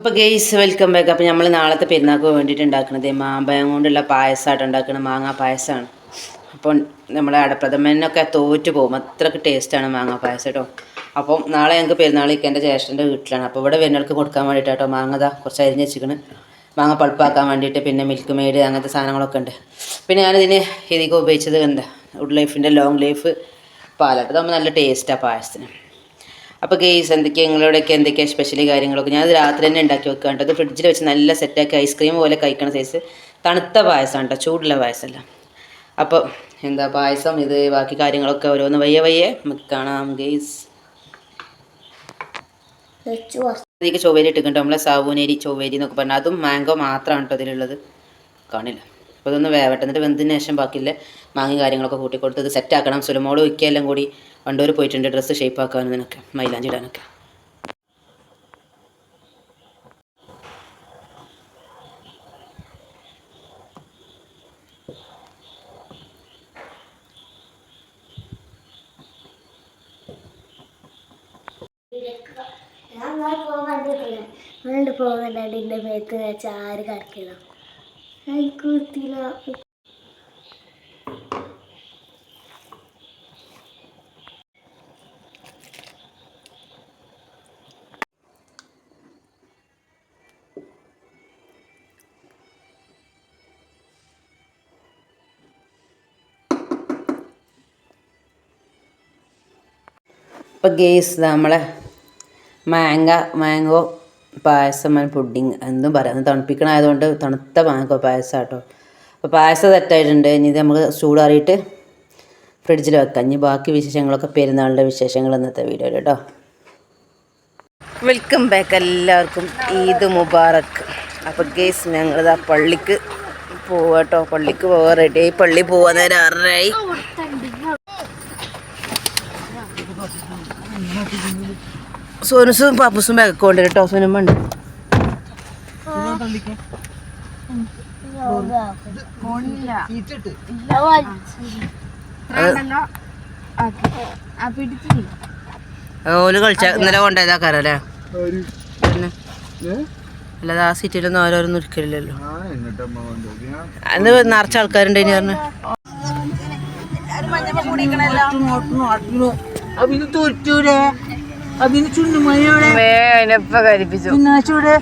അപ്പോൾ guys welcome back അപ്പോൾ നമ്മൾ നാളത്തെ പെരുന്നാൾക്ക് വേണ്ടിയിട്ട് ഉണ്ടാക്കുന്നത് മാമ്പഴം കൊണ്ടുള്ള പായസമായിട്ട് ഉണ്ടാക്കുന്നത് മാങ്ങാ പായസമാണ് അപ്പോൾ നമ്മളെ അടപ്രഥമനൊക്കെ തോറ്റു പോകും. അത്രയ്ക്ക് ടേസ്റ്റാണ് മാങ്ങാ പായസം കേട്ടോ. അപ്പം നാളെ ഞങ്ങൾക്ക് പെരുന്നാളിക്ക് എന്റെ ജ്യേഷ്ഠന്റെ വീട്ടിലാണ്. അപ്പോൾ ഇവിടെ വരുന്നവർക്ക് കൊടുക്കാൻ വേണ്ടിയിട്ട് കേട്ടോ ദാ കുറച്ച് അരിഞ്ഞ് വെച്ചിരിക്കണ്. മാങ്ങ പൾപ്പാക്കാൻ വേണ്ടിയിട്ട് പിന്നെ മിൽക്ക് മെയ്ഡ് അങ്ങനത്തെ സാധനങ്ങളൊക്കെ ഉണ്ട്. പിന്നെ ഞാനിതിന് ഇതിക്ക് ഉപയോഗിച്ചത് എന്താ വുഡ് ലൈഫിന്റെ ലോങ് ലൈഫ് പാലാട്ട് നമ്മൾ നല്ല ടേസ്റ്റാണ് പായസത്തിന്. അപ്പോൾ ഗെയ്സ് എന്തൊക്കെയാണ് നിങ്ങളുടെയൊക്കെ എന്തൊക്കെയാണ് സ്പെഷ്യൽ കാര്യങ്ങളൊക്കെ? ഞാൻ രാത്രി തന്നെ ഉണ്ടാക്കി വെക്കുകയാണ് അത് ഫ്രിഡ്ജിൽ വെച്ച് നല്ല സെറ്റാക്കി ഐസ്ക്രീം പോലെ കഴിക്കണ സൈസ് തണുത്ത പായസം കേട്ടോ. ചൂടുള്ള പായസമല്ല അപ്പോൾ എന്താ പായസം ഇത് ബാക്കി കാര്യങ്ങളൊക്കെ ഓരോന്ന് വയ്യ വയ്യെ നമുക്ക് കാണാം ഗെയ്സ് ഇതിലേക്ക് ചൊവ്വേരി ഇട്ടിട്ടുണ്ട്. നമ്മളെ സാവൂനേരി ചൊവ്വേരി എന്നൊക്കെ പറഞ്ഞാൽ അതും മാംഗോ മാത്രമാണ് കേട്ടോ ഇതിലുള്ളത്. കാണില്ല. അപ്പോൾ ഇതൊന്ന് വേവട്ടെ. എന്നിട്ട് വെന്തതിന് ശേഷം ബാക്കിയുള്ള മാങ്ങി കാര്യങ്ങളൊക്കെ കൂട്ടിക്കൊടുത്ത് ഇത് സെറ്റ് ആക്കണം. സുലമോൾ വയ്ക്കുകയെല്ലാം കൂടി. വണ്ടൂർ പോയിട്ടുണ്ട് ഡ്രസ്സ് ഷേപ്പ് ആക്കാനും ഇതിനൊക്കെ മൈലാഞ്ചി ഇടാനൊക്കെ. പോകണ്ടാണ്ട് എന്റെ മേത്ത് വെച്ച് ആര് കിടക്കില്ല കുത്തില്ല ഇപ്പോൾ ഗേസ് നമ്മളെ മാങ്ങ മാംഗോ പായസം പുഡിങ് എന്തും പറയാം. തണുപ്പിക്കണമായതുകൊണ്ട് തണുത്ത മാംഗോ പായസം കേട്ടോ അപ്പോൾ പായസം തെറ്റായിട്ടുണ്ട്. ഇനി ഇത് നമുക്ക് ചൂടാറിയിട്ട് ഫ്രിഡ്ജിൽ വെക്കാം. ഇനി ബാക്കി വിശേഷങ്ങളൊക്കെ പെരുന്നാളിന്റെ വിശേഷങ്ങൾ ഇന്നത്തെ വീഡിയോയിൽ കേട്ടോ. വെൽക്കം ബാക്ക് എല്ലാവർക്കും. ഈദ് മുബാറക്ക് അപ്പോൾ ഗേസ് ഞങ്ങളിതാ പള്ളിക്ക് പോവാട്ടോ. പള്ളിക്ക് പോവാൻ റെഡിയായി പള്ളി പോകാൻ നേരം ആറരയായി. സോനുസും പാപ്പൂസും ബാഗൊക്കെ ഉണ്ട്. കേട്ടോ സോനുമ്മ ഉണ്ട് ഓൽ കളിച്ച ഇന്നലെ കൊണ്ടേതാക്കാറല്ലേ അല്ലാതെ ആ സീറ്റിലൊന്നും ഓരോരൊന്നും ഒരിക്കലില്ലല്ലോ അന്ന് നിറച്ച ആൾക്കാരുണ്ട് ഇനി പറഞ്ഞു. അവിന് തോറ്റൂടെ? അവിന് ചുണ്ടുമണിയോടെ അതിനെപ്പ കരിപ്പിച്ചു. പിന്നാച്ചൂടെ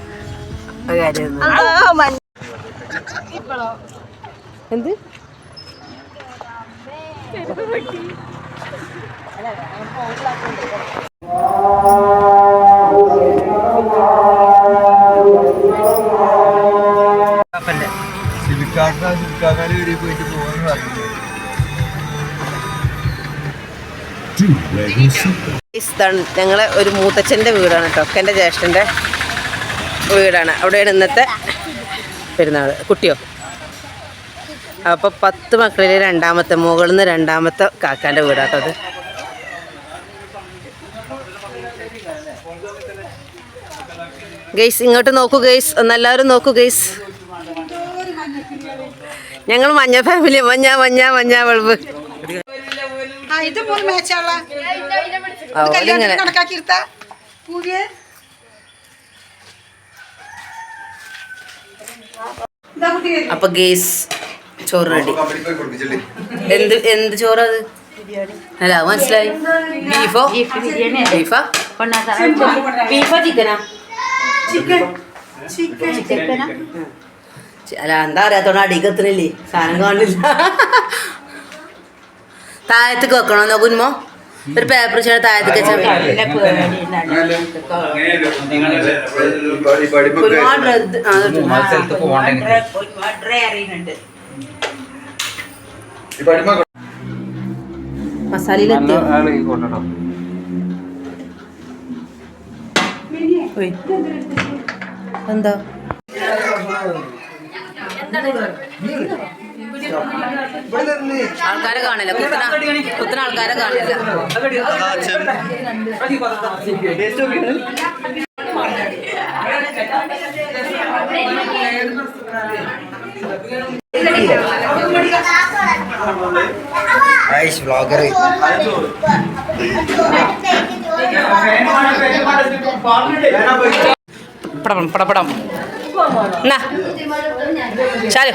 എന്ത്? വീട്ടിൽ പോയിട്ട് പോകാൻ പറഞ്ഞു ഇതാണ് ഞങ്ങളെ ഒരു മൂത്തച്ഛന്റെ വീടാണ് കേട്ടോ. എന്റെ ജ്യേഷ്ഠന്റെ വീടാണ്. അവിടെയാണ് ഇന്നത്തെ പെരുന്നാൾ കുട്ടിയോ? അപ്പോൾ പത്ത് മക്കളിൽ രണ്ടാമത്തെ മുകളിൽ നിന്ന് രണ്ടാമത്തെ കാക്കാന്റെ വീടാട്ടോ അത്. ഗെയ്സ് ഇങ്ങോട്ട് നോക്കൂ ഗെയ്സ് ഒന്നെല്ലാവരും നോക്കൂ ഗെയ്സ് ഞങ്ങൾ മഞ്ഞ ഫാമിലി മഞ്ഞ മഞ്ഞ മഞ്ഞ വെളുപ്പ് ഇത് മൂന്ന് മേച്ചുള്ള കല്യാണം കണക്കാക്കിയിരുത്ത കുട്ടി അപ്പൊ ഗേസ് ചോറ് റെഡി എന്ത് എന്ത് ചോറ് അത്? അല്ല മനസ്സിലായി. ബീഫോ? ബീഫാ ബീഫോ? ചിക്കനാ? ചിക്കൻ. ചിക്കൻ. അല്ല എന്താ അറിയാത്തോണ്ട് അടിക്കത്തിനല്ലേ സാധനം കാണില്ല താഴത്തേക്ക് വെക്കണോ? എന്നോ കുന്മോ ഒരു പേപ്പർ ചെയ്യണം താഴത്തേക്ക് ഓയ്. എന്താ? ആൾക്കാരെ കാണില്ല. കുത്തന കുത്തന ആൾക്കാരെ കാണില്ല. ഐഷ് വ്ളോഗർ. പടപടം പടപടം എന്നാ ના ચાલો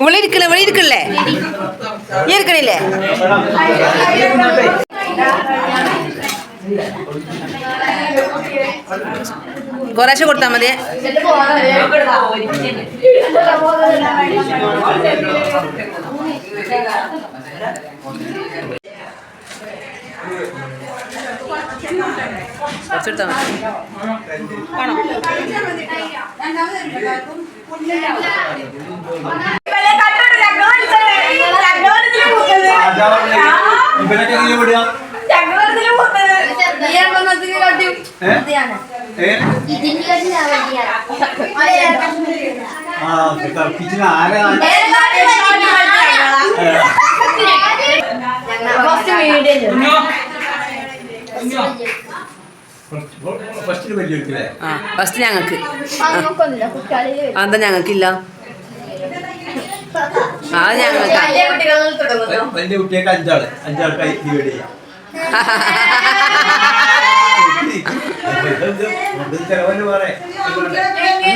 உள்ள இருக்குல்ல வெளி இருக்குல்ல ஏற்கனவே. കുറേശ്ശെ കൊടുത്താൽ മതി. കുറച്ചെടുത്താൽ വിടുക ഏ? ഏ? ആ തർക്കിച്ചിന് ആരാ ഫസ്റ്റ് ഞങ്ങൾക്ക്. അതെന്താ ഞങ്ങൾക്കില്ല? ആ ഞങ്ങൾക്ക്. വലിയ അഞ്ചാൾ. അഞ്ചാൾക്കായി ഡിവൈഡ് ചെയ്യാം.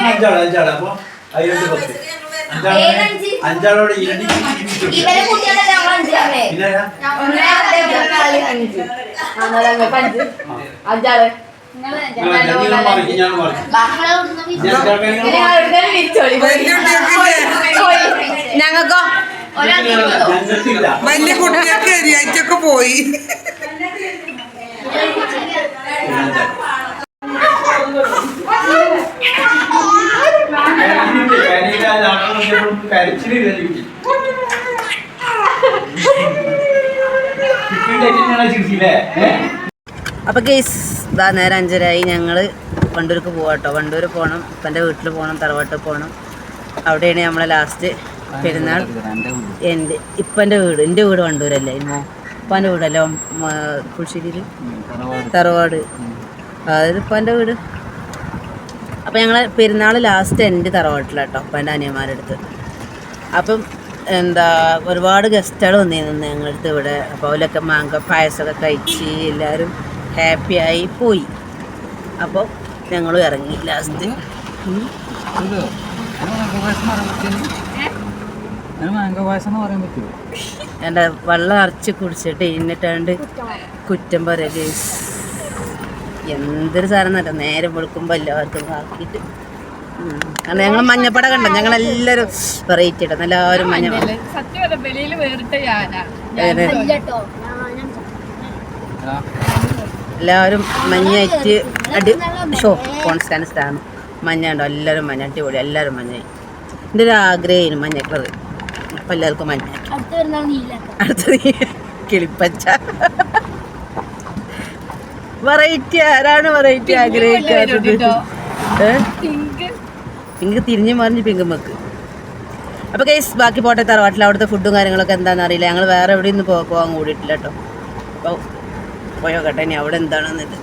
അഞ്ചാൾ അഞ്ചാൾ അപ്പൊ അതിലോട്ട് പത്ത് അഞ്ചാളോട് ഞങ്ങൾക്കോ വലിയ കുട്ടികൾക്ക് ഏരിയറ്റൊക്കെ പോയി. അപ്പൊ കേസ് ഇതാ നേരം അഞ്ചരായി ഞങ്ങൾ വണ്ടൂർക്ക് പോവാട്ടോ. വണ്ടൂർ പോകണം ഇപ്പന്റെ വീട്ടിൽ പോകണം തറവാട്ടിൽ പോകണം അവിടെയാണ് നമ്മളെ ലാസ്റ്റ് പെരുന്നാൾ. എന്റെ ഇപ്പന്റെ വീട് എന്റെ വീട് വണ്ടൂരല്ലേ ഇമ്മോ ഉപ്പാന്റെ വീടല്ലോ പുളിശ്ശേരിയിൽ തറവാട് അതായത് ഉപ്പാന്റെ വീട് അപ്പം ഞങ്ങൾ പെരുന്നാൾ ലാസ്റ്റ് എന്റെ തറവാട്ടിലാട്ടോ ഉപ്പാന്റെ അനിയന്മാരുടെ അടുത്ത് അപ്പം എന്താ ഒരുപാട് ഗസ്റ്റുകൾ വന്നിരുന്നു ഞങ്ങളുടെ അടുത്ത് ഇവിടെ അപ്പോൾ അവരൊക്കെ മാങ്ക പായസമൊക്കെ കഴിച്ച് എല്ലാവരും ഹാപ്പിയായി പോയി അപ്പോൾ ഞങ്ങളും ഇറങ്ങി ലാസ്റ്റ് മാംഗോ പായസം എന്ന് പറയാൻ പറ്റുമോ? എന്റെ വെള്ളം അരച്ച് കുടിച്ചിട്ട് ഇന്നിട്ടാണ്ട് കുറ്റം പറയാ എന്തൊരു സാധനം അല്ല നേരെ വെളുക്കുമ്പോൾ എല്ലാവർക്കും ആക്കിയിട്ട്. കാരണം ഞങ്ങൾ മഞ്ഞപ്പട കണ്ടോ? ഞങ്ങളെല്ലാരും വെറൈറ്റി ഇടും എല്ലാവരും മഞ്ഞ എല്ലാവരും മഞ്ഞായിട്ട് അടി ഷോ കോൺസ്റ്റാൻസ് ആണ് മഞ്ഞ ഉണ്ടോ എല്ലാവരും മഞ്ഞ. അടിപൊളി. എല്ലാവരും മഞ്ഞായി. എന്റെ ഒരു ആഗ്രഹമായിരുന്നു മഞ്ഞ കളർ അപ്പം എല്ലാവർക്കും മഞ്ഞ. അടുത്ത വരുന്ന നീലാക്കാം. അടുത്തത് കിളിപ്പച്ച. വെറൈറ്റി ആരാണ് വെറൈറ്റി ആഗ്രഹിക്കാത്തത്? പിങ്ക്. പിങ്ക് തിരിഞ്ഞു മറിഞ്ഞ് പിങ്ക് മക്ക്. അപ്പോൾ കേസ് ബാക്കി പോട്ടെ തറവാട്ടിൽ അവിടുത്തെ ഫുഡും കാര്യങ്ങളൊക്കെ എന്താണെന്ന് അറിയില്ല. ഞങ്ങൾ വേറെ എവിടെ നിന്ന് പോകാൻ കൂടിയിട്ടില്ല കേട്ടോ. അപ്പോൾ പോയോ കേട്ടോ. ഇനി അവിടെ എന്താണെന്നിട്ട്